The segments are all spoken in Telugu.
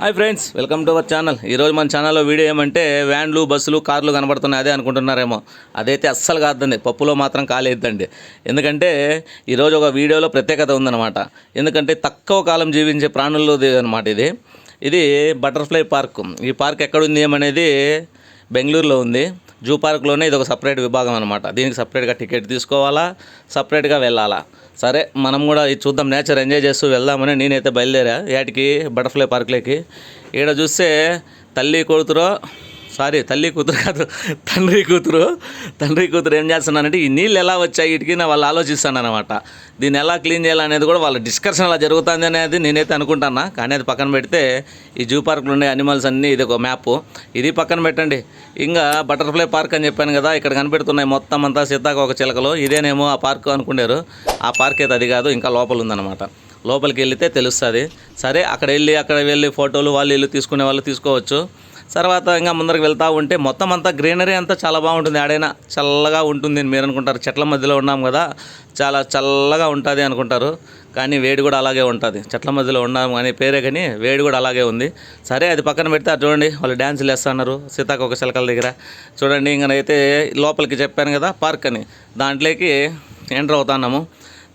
Hi friends welcome to our channel ఈరోజు మన ఛానల్లో వీడియో ఏమంటే వ్యాన్లు బస్సులు కార్లు కనబడుతున్నాయి. అదే అనుకుంటున్నారేమో. అదైతే అస్సలు కాదండి. పప్పులో మాత్రం కాలేద్దండి ఎందుకంటే ఈరోజు ఒక వీడియోలో ప్రత్యేకత ఉందన్నమాట. ఎందుకంటే తక్కువ కాలం జీవించే ప్రాణుల్లో అనమాట ఇది. ఇది బటర్ఫ్లై పార్క్. ఈ పార్క్ ఎక్కడుంది ఏమనేది బెంగళూరులో ఉంది. జూ పార్క్లోనే ఇది ఒక సపరేట్ విభాగం అనమాట దీనికి సపరేట్గా టికెట్ తీసుకోవాలా? సపరేట్గా వెళ్ళాలా? సరే మనం కూడా ఇది చూద్దాం. నేచర్ ఎంజాయ్ చేస్తూ వెళ్దామని నేనైతే బయలుదేరా. ఏటికి? బటర్ఫ్లై పార్క్లోకి. ఈడ చూస్తే తల్లి కొడుతురో సారీ తల్లి కూతురు కాదు తండ్రి కూతురు. తండ్రి కూతురు ఏం చేస్తున్నానంటే ఈ నీళ్ళు ఎలా వచ్చాయి వీటికి నా వాళ్ళు ఆలోచిస్తాను అనమాట దీన్ని ఎలా క్లీన్ చేయాలనేది కూడా వాళ్ళ డిస్కషన్ అలా జరుగుతుంది అనేది నేనైతే అనుకుంటాను కానీ అది పక్కన పెడితే ఈ జూ పార్క్లో ఉండే అనిమల్స్ అన్నీ ఇది ఒక మ్యాప్. ఇది పక్కన పెట్టండి. ఇంకా బటర్ఫ్లై పార్క్ అని చెప్పాను కదా ఇక్కడ కనిపెడుతున్నాయి మొత్తం అంతా సీతాకోక చిలకలు. ఇదేనేమో ఆ పార్క్ అనుకున్నారు. ఆ పార్క్ అయితే అది కాదు ఇంకా లోపల ఉందన్నమాట. లోపలికి వెళితే తెలుస్తుంది. సరే అక్కడ వెళ్ళి అక్కడ వెళ్ళి ఫోటోలు వాళ్ళు ఇల్లు తీసుకునే వాళ్ళు తీసుకోవచ్చు. తర్వాత ఇంకా ముందరికి వెళ్తూ ఉంటే మొత్తం అంతా గ్రీనరీ అంతా చాలా బాగుంటుంది. ఆడైనా చల్లగా ఉంటుంది అని మీరు అనుకుంటారు. చెట్ల మధ్యలో ఉన్నాం కదా చాలా చల్లగా ఉంటుంది అనుకుంటారు. కానీ వేడి కూడా అలాగే ఉంటుంది. చెట్ల మధ్యలో ఉన్నాము కానీ పేరే కానీ వేడి కూడా అలాగే ఉంది. సరే అది పక్కన పెడితే చూడండి. వాళ్ళు డ్యాన్సులు వేస్తున్నారు సీతాకోక చిలకల దగ్గర. చూడండి ఇంకనైతే లోపలికి చెప్పాను కదా పార్క్ అని. దాంట్లోకి ఎంటర్ అవుతున్నాము.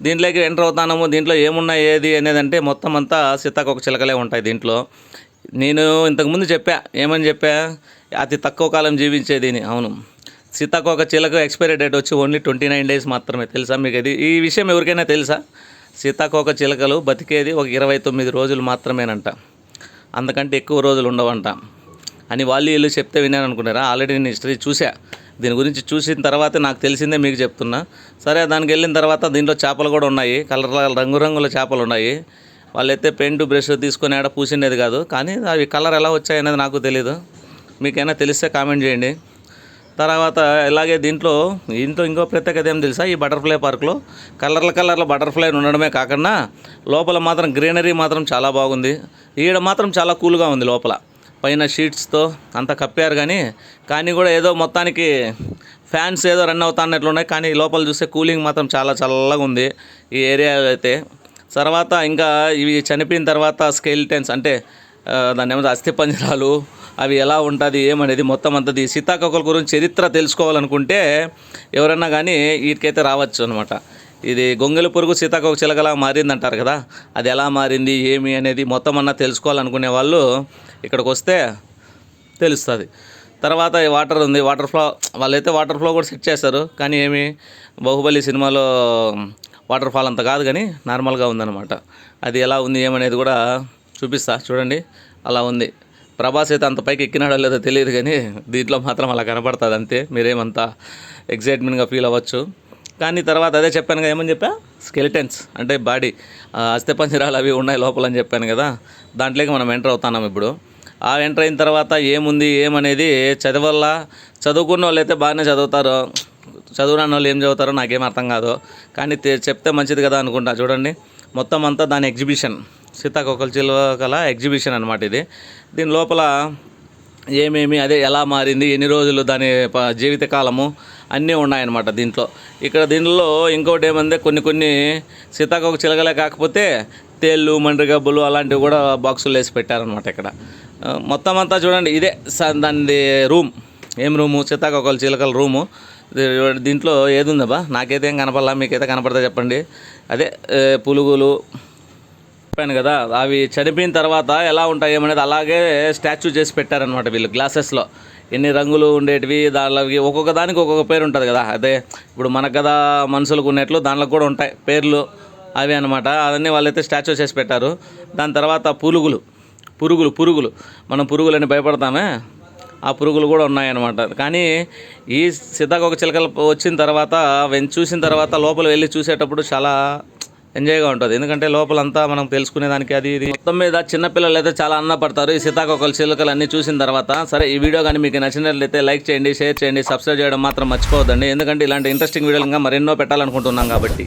దీంట్లోకి ఎంటర్ అవుతున్నాము. దీంట్లో ఏమున్నాయి ఏది అనేది అంటే మొత్తం అంతా సీతాకోక చిలకలే ఉంటాయి దీంట్లో. నేను ఇంతకుముందు చెప్పా ఏమని చెప్పా? అతి తక్కువ కాలం జీవించేది అవును. సీతాకోక చిలక ఎక్స్పైరీ డేట్ వచ్చి ఓన్లీ ట్వంటీ నైన్ డేస్ మాత్రమే. తెలుసా మీకు అది? ఈ విషయం ఎవరికైనా తెలుసా? సీతాకోక చిలకలు బతికేది ఒక ఇరవై తొమ్మిది రోజులు మాత్రమేనంట. అంతకంటే ఎక్కువ రోజులు ఉండవంట. అని వాళ్ళు వీళ్ళు చెప్తే విన్నాను అనుకున్నారా? ఆల్రెడీ నేను హిస్టరీ చూసా దీని గురించి చూసిన తర్వాత నాకు తెలిసిందే మీకు చెప్తున్నా. సరే దానికి వెళ్ళిన తర్వాత దీంట్లో చేపలు కూడా ఉన్నాయి. కలర్ రంగురంగుల చేపలు ఉన్నాయి. వాళ్ళైతే పెయింట్ బ్రష్ తీసుకొని ఆడ పూసిండేది కాదు. కానీ అవి కలర్ ఎలా వచ్చాయనేది నాకు తెలియదు మీకైనా తెలిస్తే కామెంట్ చేయండి. తర్వాత ఇలాగే దీంట్లో దీంట్లో ఇంకో ప్రత్యేకత ఏం తెలుసా? ఈ బటర్ఫ్లై పార్క్లో కలర్ల కలర్ల బటర్ఫ్లై ఉండడమే కాకుండా లోపల మాత్రం గ్రీనరీ మాత్రం చాలా బాగుంది. ఈడ మాత్రం చాలా కూల్గా ఉంది లోపల. పైన షీట్స్తో అంత కప్పారు కానీ కానీ కూడా ఏదో మొత్తానికి ఫ్యాన్స్ ఏదో రన్ అవుతాన్నట్లు ఉన్నాయి. కానీ లోపల చూస్తే కూలింగ్ మాత్రం చాలా చల్లగా ఉంది. ఈ ఏరియా అయితే తర్వాత ఇంకా ఇవి చనిపోయిన తర్వాత స్కెలిటన్స్ అంటే దాని దాన్ని ఏమంటారు అస్థిపంజరాలు అవి ఎలా ఉంటుంది ఏమనేది మొత్తం అంతా ఈ సీతాకోకల గురించి చరిత్ర తెలుసుకోవాలనుకుంటే ఎవరన్నా కానీ వీటికైతే రావచ్చు అనమాట ఇది గొంగలి పురుగు సీతాకోక చిలకలా మారింది అంటారు కదా అది ఎలా మారింది ఏమి అనేది మొత్తం అన్నా తెలుసుకోవాలనుకునే వాళ్ళు ఇక్కడికి వస్తే తెలుస్తుంది. తర్వాత ఈ వాటర్ ఉంది వాటర్ ఫ్లో వాళ్ళైతే వాటర్ ఫ్లో కూడా సెట్ చేస్తారు కానీ ఏమి బాహుబలి సినిమాలో వాటర్ ఫాల్ అంత కాదు కానీ నార్మల్గా ఉందన్నమాట. అది ఎలా ఉంది ఏమనేది కూడా చూపిస్తా చూడండి అలా ఉంది. ప్రభాస్ అయితే అంత పైకి ఎక్కినాడో లేదో తెలియదు కానీ దీంట్లో మాత్రం అలా కనపడుతుంది అంతే మీరేమంతా ఎగ్జైట్మెంట్గా ఫీల్ అవ్వచ్చు. కానీ తర్వాత అదే చెప్పాను కదా ఏమని చెప్పా? స్కెలిటన్స్ అంటే బాడీ. అస్థిపంజరాలు అవి ఉన్నాయి లోపల అని చెప్పాను కదా దాంట్లోకి మనం ఎంటర్ అవుతున్నాం ఇప్పుడు. ఆ ఎంటర్ అయిన తర్వాత ఏముంది ఏమనేది చదవల్లా. చదువుకున్న వాళ్ళు అయితే బాగానే చదువుతారు. చదువురాని వాళ్ళు ఏం చదువుతారో నాకేం అర్థం కాదు. కానీ చెప్తే మంచిది కదా అనుకుంటా. చూడండి. మొత్తం అంతా దాని ఎగ్జిబిషన్. సీతాకోకల కళ ఎగ్జిబిషన్ అనమాట ఇది. దీని లోపల ఏమేమి అదే ఎలా మారింది ఎన్ని రోజులు దాని జీవితకాలము అన్నీ ఉన్నాయన్నమాట దీంట్లో. ఇక్కడ దీనిలో ఇంకోటి ఏమంటే కొన్ని కొన్ని సీతాకోక చిలకలే కాకపోతే తేళ్ళు మండ్రిగబ్బులు అలాంటివి కూడా బాక్సులు వేసి పెట్టారనమాట ఇక్కడ. మొత్తం అంతా చూడండి ఇదే దాని రూమ్. ఏం రూము? సీతాకోకల చిలకల రూము. దీంట్లో ఏది ఉందబ్బా నాకైతే ఏం కనపడలా మీకైతే కనపడతా చెప్పండి. అదే పులుగులు చెప్పాను కదా అవి చనిపోయిన తర్వాత ఎలా ఉంటాయి అనేది అలాగే స్టాచ్యూ చేసి పెట్టారనమాట వీళ్ళు గ్లాసెస్లో. ఎన్ని రంగులు ఉండేటివి దానిలోకి ఒక్కొక్క దానికి ఒక్కొక్క పేరు ఉంటుంది కదా. అదే ఇప్పుడు మనకు కదా మనుషులకు ఉన్నట్లు దాంట్లో కూడా ఉంటాయి పేర్లు అవి అనమాట అవన్నీ వాళ్ళైతే స్టాచ్యూ చేసి పెట్టారు. దాని తర్వాత పులుగులు పురుగులు పురుగులు. మనం పురుగులని భయపడతామే? ఆ పురుగులు కూడా ఉన్నాయన్నమాట. కానీ ఈ సీతాకోక చిలకలు వచ్చిన తర్వాత వెన్ చూసిన తర్వాత లోపల వెళ్ళి చూసేటప్పుడు చాలా ఎంజాయ్గా ఉంటుంది. ఎందుకంటే లోపలంతా మనం తెలుసుకునేదానికి అది ఇది. మొత్తం మీద చిన్నపిల్లలు అయితే చాలా అన్నపడతారు. ఈ సీతాకోకలు చిలుకలు అన్ని చూసిన తర్వాత సరే ఈ వీడియో కానీ మీకు నచ్చినట్లయితే లైక్ చేయండి షేర్ చేయండి సబ్స్క్రైబ్ చేయడం మాత్రం మర్చిపోవద్దండి. ఎందుకంటే ఇలాంటి ఇంట్రెస్టింగ్ వీడియోలు ఇంకా మరెన్నో పెట్టాలనుకుంటున్నాం కాబట్టి.